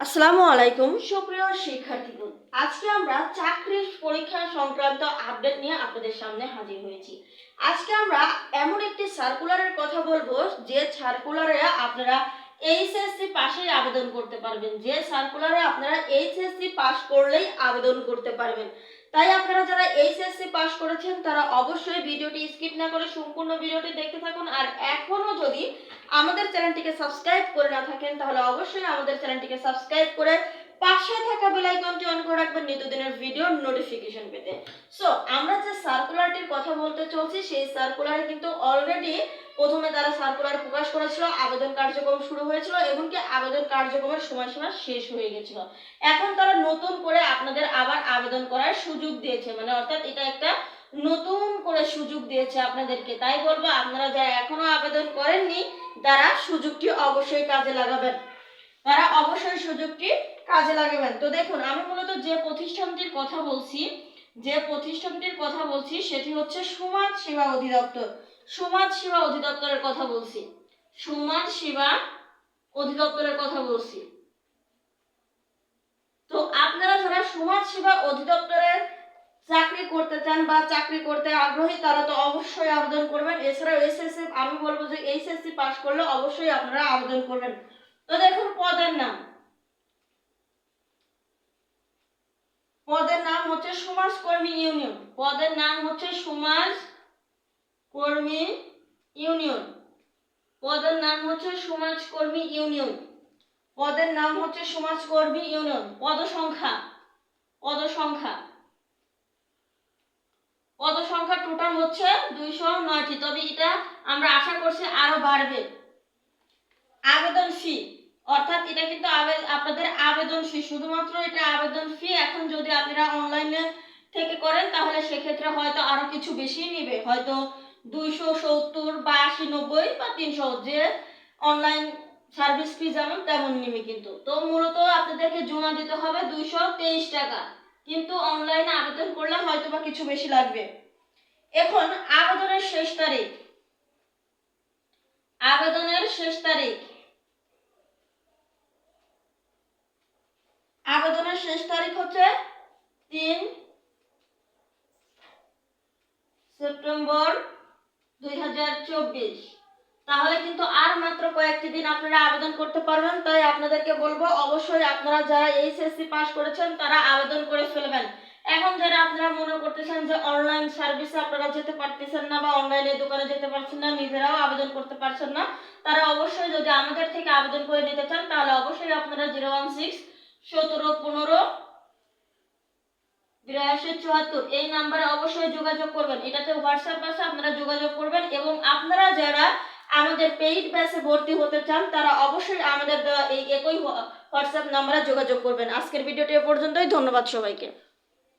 আসসালামু আলাইকুম। সুপ্রিয় শিক্ষার্থীগণ, আজকে আমরা চাকরির পরীক্ষা সংক্রান্ত আপডেট নিয়ে আপনাদের সামনে হাজির হয়েছি। আজকে আমরা এমন একটি সার্কুলারের কথা বলব, যে সার্কুলারে আপনারা এইচএসসি পাশেই আবেদন করতে পারবেন। যে সার্কুলারে আপনারা এইচএসসি পাশ করলেই আবেদন করতে পারবেন। তাই আপনারা যারা এইচএসসি পাস করেছেন, তারা অবশ্যই ভিডিওটি স্কিপ না করে সম্পূর্ণ ভিডিওটি দেখতে থাকুন। আর এখনও যদি আমাদের চ্যানেলটিকে সাবস্ক্রাইব করে না থাকেন, তাহলে অবশ্যই আমাদের চ্যানেলটিকে সাবস্ক্রাইব করে পাশে থাকা বেল আইকনটি অন করে রাখবেন নিত্যদিনের ভিডিও নোটিফিকেশন পেতে। সো আমরা যে সার্কুলারটির কথা বলতে চলছি, সেই সার্কুলারে কিন্তু অলরেডি প্রথমে তারা সার্কুলার প্রকাশ করেছিল, আবেদন কার্যক্রম শুরু হয়েছিল, এমনকি আবেদন কার্যক্রমের সময়সীমা শেষ হয়ে গেছিল। এখন তারা নতুন করে আপনাদের আবার আবেদন করার সুযোগ দিয়েছে মানে অর্থাৎ এটা একটা নতুন করে সুযোগ দিয়েছে আপনাদেরকে। তাই বলব, আপনারা যারা এখনও আবেদন করেননি, তারা সুযোগটি অবশ্যই কাজে লাগাবেন। তারা অবশ্যই সুযোগটি কাজে লাগাবেন। তো দেখুন, আমি মূলত যে প্রতিষ্ঠানটির কথা বলছি যে প্রতিষ্ঠানটির কথা বলছি, সেটি হচ্ছে সমাজ সেবা অধিদপ্তর। সমাজ সেবা অধিদপ্তরের কথা বলছি। সমাজ সেবা অধিদপ্তরের কথা বলছি। তো আপনারা যারা সমাজ সেবা অধিদপ্তরের চাকরি করতে চান বা চাকরি করতে আগ্রহী, তারা তো অবশ্যই আবেদন করবেন। এছাড়াও এসএসসি আমি বলব যে এইচএসসি পাস করলে অবশ্যই আপনারা আবেদন করবেন। তো দেখুন, পদের নাম পদের নাম হচ্ছে সমাজ কর্মী ইউনিয়ন। পদের নাম হচ্ছে সমাজ কর্মী ইউনিয়ন। পদের নাম হচ্ছে সমাজ কর্মী ইউনিয়ন। পদের নাম হচ্ছে সমাজ কর্মী ইউনিয়ন। পদ সংখ্যা পদ সংখ্যা পদ সংখ্যা টোটাল হচ্ছে দুইশো নয়টি। তবে এটা আমরা আশা করছি আরও বাড়বে। আবেদন ফি অর্থাৎ এটা কিন্তু আপনাদের আবেদন ফি শুধুমাত্র এটা আবেদন ফি এখন যদি আপনারা অনলাইনে থেকে করেন, তাহলে সেক্ষেত্রে হয়তো আরও কিছু বেশি নিবে। হয়তো দুইশো সত্তর বা আশি নব্বই বা তিনশো, যে অনলাইন সার্ভিস ফি যেমন তেমন নিবে কিন্তু। তো মূলত আপনাদেরকে জমা দিতে হবে দুইশো তেইশ টাকা। কিন্তু অনলাইনে আবেদন করলে হয়তো বা কিছু বেশি লাগবে। এখন আবেদনের শেষ তারিখ। আবেদনের শেষ তারিখ। শেষ তারিখ হচ্ছে তিন সেপ্টেম্বর দুই হাজার চব্বিশ। তাহলে কিন্তু আর মাত্র কয়েকটি দিন আপনারা আবেদন করতে পারবেন, তাই আপনাদেরকে বলব অবশ্যই আপনারা যারা এইচএসসি পাস করেছেন, তারা আবেদন করে ফেলবেন। এখন যারা আপনারা মনে করতেছেন যে অনলাইন সার্ভিসে আপনারা যেতে পারতেছেন না বা অনলাইনে দোকানে যেতে পারছেন না, নিজেরাও আবেদন করতে পারছেন না, তারা অবশ্যই যদি আমাদের থেকে আবেদন করে নিতে চান, তাহলে অবশ্যই আপনারা জিরো ওয়ান সিক্স সতেরো, পনেরো, বিরাশি, চুয়াত্তর। এই নাম্বারে অবশ্যই যোগাযোগ করবেন। এটাতে হোয়াটসঅ্যাপ আছে, আপনারা যোগাযোগ করবেন এবং আপনারা যারা আমাদের পেইড ব্যাচে ভর্তি হতে চান, তারা অবশ্যই আমাদের এই একই হোয়াটসঅ্যাপ নাম্বারে যোগাযোগ করবেন। আজকের ভিডিওটি এ পর্যন্তই। ধন্যবাদ সবাইকে।